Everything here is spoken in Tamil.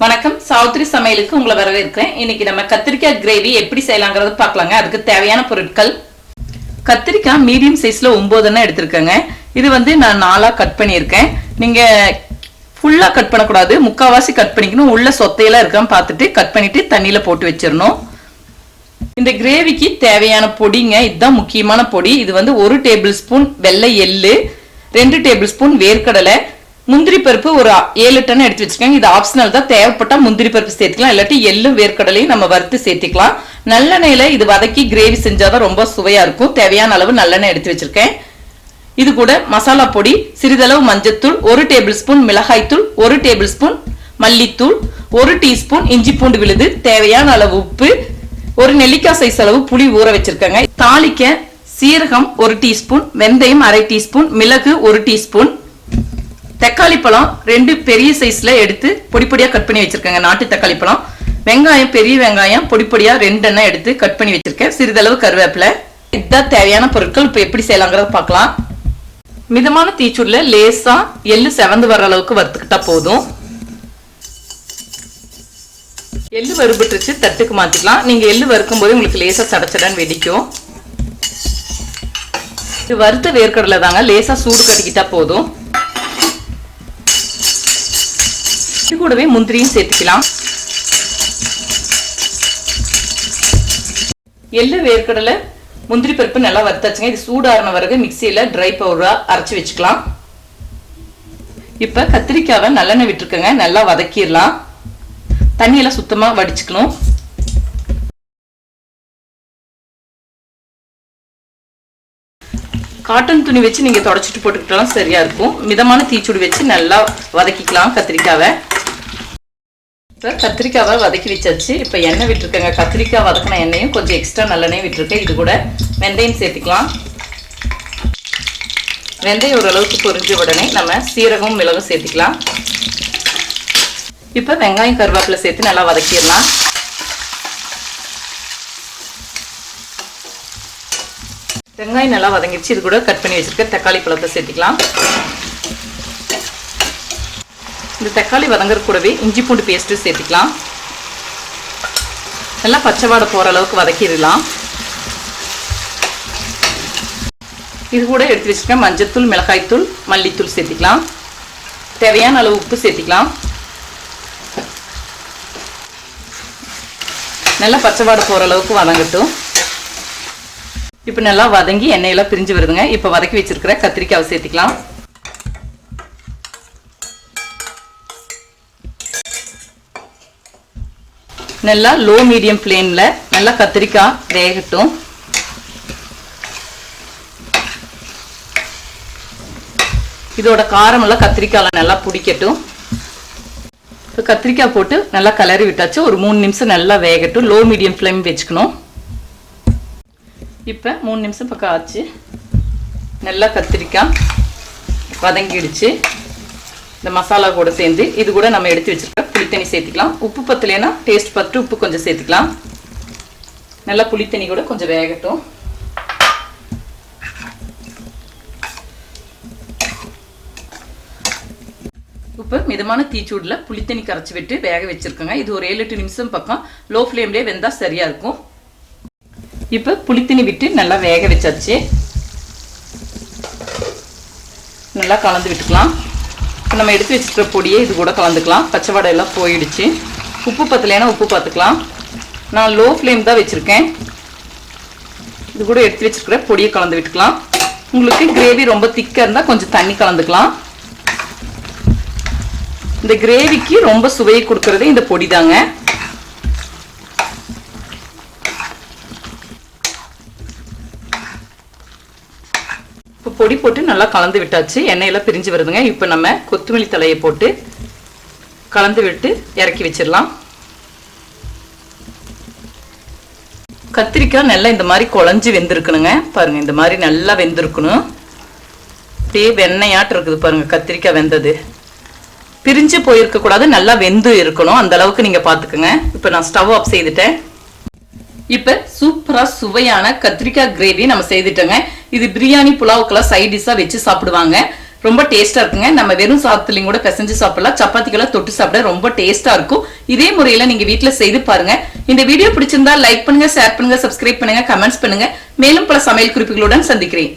வணக்கம். சாவுத்ரி சமையலுக்கு உங்களை வரவேற்கிறேன். இன்னைக்கு நம்ம கத்திரிக்காய் கிரேவி எப்படி செய்யலாங்கிறது பார்க்கலாங்க. அதுக்கு தேவையான பொருட்கள். கத்திரிக்காய் மீடியம் சைஸ்ல ஒன்பதுன்னா எடுத்திருக்கேங்க. இது வந்து நான் நாலா கட் பண்ணியிருக்கேன். நீங்க ஃபுல்லா கட் பண்ணக்கூடாது. முக்காவாசி கட் பண்ணிக்கணும். உள்ள சொத்தையெல்லாம் இருக்கான்னு பார்த்துட்டு கட் பண்ணிட்டு தண்ணியில போட்டு வச்சிடணும். இந்த கிரேவிக்கு தேவையான பொடிங்க இதுதான் முக்கியமான பொடி. இது வந்து ஒரு டேபிள் ஸ்பூன் வெள்ளை எள்ளு ரெண்டு டேபிள் ஸ்பூன் வேர்க்கடலை முந்திரி பருப்பு ஒரு ஏழு டன் எடுத்து வச்சிருக்காங்க இது ஆப்ஷனல் தான். தேவைப்பட்டா முந்திரி பருப்பு சேர்த்துக்கலாம். இல்லாட்டி எள்ளும் வேர்க்கடலையும் நம்ம வறுத்து சேர்த்துக்கலாம். நல்லெண்ணெயில இது வதக்கி கிரேவி செஞ்சாதான் ரொம்ப சுவையா இருக்கும். தேவையான அளவு நல்லெண்ணெய் எடுத்து வச்சிருக்கேன். இது கூட மசாலா பொடி சிறிதளவு மஞ்சத்தூள் ஒரு டேபிள் ஸ்பூன் மிளகாய்த்தூள் ஒரு டேபிள் ஸ்பூன் மல்லித்தூள் ஒரு டீஸ்பூன் இஞ்சி பூண்டு விழுது தேவையான அளவு உப்பு ஒரு நெல்லிக்காய் சைஸ் அளவு புளி ஊற வச்சிருக்கேங்க. தாளிக்க சீரகம் ஒரு டீஸ்பூன் வெந்தயம் அரை டீஸ்பூன் மிளகு ஒரு டீஸ்பூன் தக்காளி பழம் ரெண்டு பெரிய சைஸ்ல எடுத்து பொடி பொடியா கட் பண்ணி வச்சிருக்கேங்க. நாட்டு தக்காளி பழம். வெங்காயம் பெரிய வெங்காயம் பொடி பொடியா ரெண்டு எண்ணெய் எடுத்து கட் பண்ணி வச்சிருக்கேன். சிறிதளவு கருவேப்பிலை. இதுதான் தேவையான பொருட்கள். இப்போ எப்படி செய்யலாங்கிறத பார்க்கலாம். மிதமான தீச்சூர்ல லேசா எள்ளு செவந்து வர அளவுக்கு வறுத்துக்கிட்டா போதும். எள்ளு வறுபட்டுருச்சு. தட்டுக்கு மாத்திக்கலாம். நீங்க எள்ளு வறுக்கும் போது உங்களுக்கு லேசா சடச்சடன்னு வெடிக்கும். இது வறுத்த வேர்க்கடலை தாங்க. லேசா சூடு கட்டிக்கிட்டா போதும். இது கூடவே முந்திரியும் சேர்த்துக்கலாம். எள்ளு வேர்க்கடலை முந்திரி பருப்பு நல்லா வறுத்தாச்சுங்க. இது சூடான பிறகு மிக்சியில் ட்ரை பவுடரா அரைச்சு வச்சுக்கலாம். இப்போ கத்திரிக்காவை நல்லெண்ணெய் விட்டுருக்கங்க. நல்லா வதக்கிடலாம். தண்ணியெல்லாம் சுத்தமாக வடிச்சுக்கணும். காட்டன் துணி வச்சு நீங்க தொடச்சிட்டு போட்டுக்கிட்டாலும் சரியா இருக்கும். மிதமான தீச்சூடு வச்சு நல்லா வதக்கிக்கலாம் கத்திரிக்காவை. இப்போ கத்திரிக்காவை வதக்கி வச்சாச்சு. இப்போ எண்ணெய் விட்டுருக்கேங்க. கத்திரிக்காய் வதக்கின எண்ணெயும் கொஞ்சம் எக்ஸ்ட்ரா நல்லெண்ணெய் விட்டுருக்கேன். இது கூட வெந்தயம் சேர்த்துக்கலாம். வெந்தயம் ஓரளவுக்கு பொரிஞ்ச உடனே நம்ம சீரகம் மிளகும் சேர்த்துக்கலாம். இப்போ வெங்காயம் கருவேப்பிலை சேர்த்து நல்லா வதக்கிடலாம். வெங்காயம் நல்லா வதங்கிடுச்சு. இது கூட கட் பண்ணி வச்சுருக்கேன் தக்காளி பழத்தை சேர்த்துக்கலாம். இந்த தக்காளி வதங்குற கூடவே இஞ்சி பூண்டு பேஸ்ட்டு சேர்த்துக்கலாம். நல்லா பச்சை வாடை போகிற அளவுக்கு வதக்கிடலாம். இது கூட எடுத்து வச்சுருக்கேன் மஞ்சத்தூள் மிளகாய்த்தூள் மல்லித்தூள் சேர்த்துக்கலாம். தேவையான அளவு உப்பு சேர்த்துக்கலாம். நல்லா பச்சை வாடை போகிற அளவுக்கு வதங்கட்டும். இப்போ நல்லா வதங்கி எண்ணெயெல்லாம் பிரிஞ்சு வருதுங்க. இப்போ வதக்கி வச்சுருக்கிற கத்திரிக்காவை சேர்த்துக்கலாம். நல்லா லோ மீடியம் ஃப்ளேமில் நல்லா கத்திரிக்காய் வேகட்டும். இதோட காரமெல்லாம் கத்திரிக்காயில் நல்லா பிடிக்கட்டும். இப்போ கத்திரிக்காய் போட்டு நல்லா கலரி விட்டாச்சு. ஒரு மூணு நிமிஷம் நல்லா வேகட்டும். லோ மீடியம் ஃப்ளேம் வச்சுக்கணும். இப்போ மூணு நிமிஷம் பக்கம் ஆச்சு. நல்லா கத்திரிக்காய் வதங்கிடுச்சு. இந்த மசாலா கூட சேர்ந்து இது கூட நம்ம எடுத்து வச்சிருக்க புளித்தண்ணி சேர்த்துக்கலாம். உப்பு பத்தலைன்னா டேஸ்ட் பார்த்துட்டு உப்பு கொஞ்சம் சேர்த்துக்கலாம். நல்லா புளித்தண்ணி கூட கொஞ்சம் வேகட்டும். இப்போ மிதமான தீச்சூடில் புளித்தண்ணி கரைச்சி விட்டு வேக வச்சுருக்கோங்க. இது ஒரு ஏழு எட்டு நிமிஷம் பக்கம் லோ ஃப்ளேம்லேயே வெந்தால் சரியாக இருக்கும். இப்போ புளித்தண்ணி விட்டு நல்லா வேக வச்சாச்சு. நல்லா கலந்து விட்டுக்கலாம். இப்போ நம்ம எடுத்து வச்சுக்கிற பொடியை இது கூட கலந்துக்கலாம். பச்சை வடை எல்லாம் போயிடுச்சு. உப்பு பத்தலைன்னா உப்பு பார்த்துக்கலாம். நான் லோ ஃப்ளேம் தான் வச்சுருக்கேன். இது கூட எடுத்து வச்சுருக்கிற பொடியை கலந்து விட்டுக்கலாம். உங்களுக்கு கிரேவி ரொம்ப திக்காக இருந்தால் கொஞ்சம் தண்ணி கலந்துக்கலாம். இந்த கிரேவிக்கு ரொம்ப சுவையை கொடுக்கறது இந்த பொடி தாங்க பொடி போட்டு நல்லா கலந்து விட்டாச்சு. எண்ணெயெல்லாம் பிரிஞ்சு வருதுங்க. இப்போ நம்ம கொத்தமல்லி தலையை போட்டு கலந்து விட்டு இறக்கி வச்சிடலாம். கத்திரிக்காய் நல்லா இந்த மாதிரி குழஞ்சி வெந்திருக்கணுங்க. பாருங்க இந்த மாதிரி நல்லா வெந்திருக்கணும். அப்படியே வெண்ணையாட்டு இருக்குது பாருங்க கத்திரிக்காய் வெந்தது. பிரிஞ்சு போயிருக்க கூடாது நல்லா வெந்து இருக்கணும். அந்த அளவுக்கு நீங்க பாத்துக்கோங்க. இப்போ நான் ஸ்டவ் ஆஃப் செய்துட்டேன். இப்போ சூப்பரா சுவையான கத்திரிக்காய் கிரேவி நம்ம செய்துட்டோங்க. இது பிரியாணி புலாவுக்கெல்லாம் சைட் டிஷ்ஷா வச்சு சாப்பிடுவாங்க. ரொம்ப டேஸ்டா இருக்குங்க. நம்ம வெறும் சாதத்துலையும் கூட பிசைஞ்சு சாப்பிடலாம். சப்பாத்திக்கெல்லாம் தொட்டு சாப்பிட ரொம்ப டேஸ்டா இருக்கும். இதே முறையில நீங்க வீட்டில் செய்து பாருங்க. இந்த வீடியோ பிடிச்சிருந்தா லைக் பண்ணுங்க ஷேர் பண்ணுங்க சப்ஸ்கிரைப் பண்ணுங்க கமெண்ட்ஸ் பண்ணுங்க. மேலும் பல சமையல் குறிப்புகளுடன் சந்திக்கிறேன்.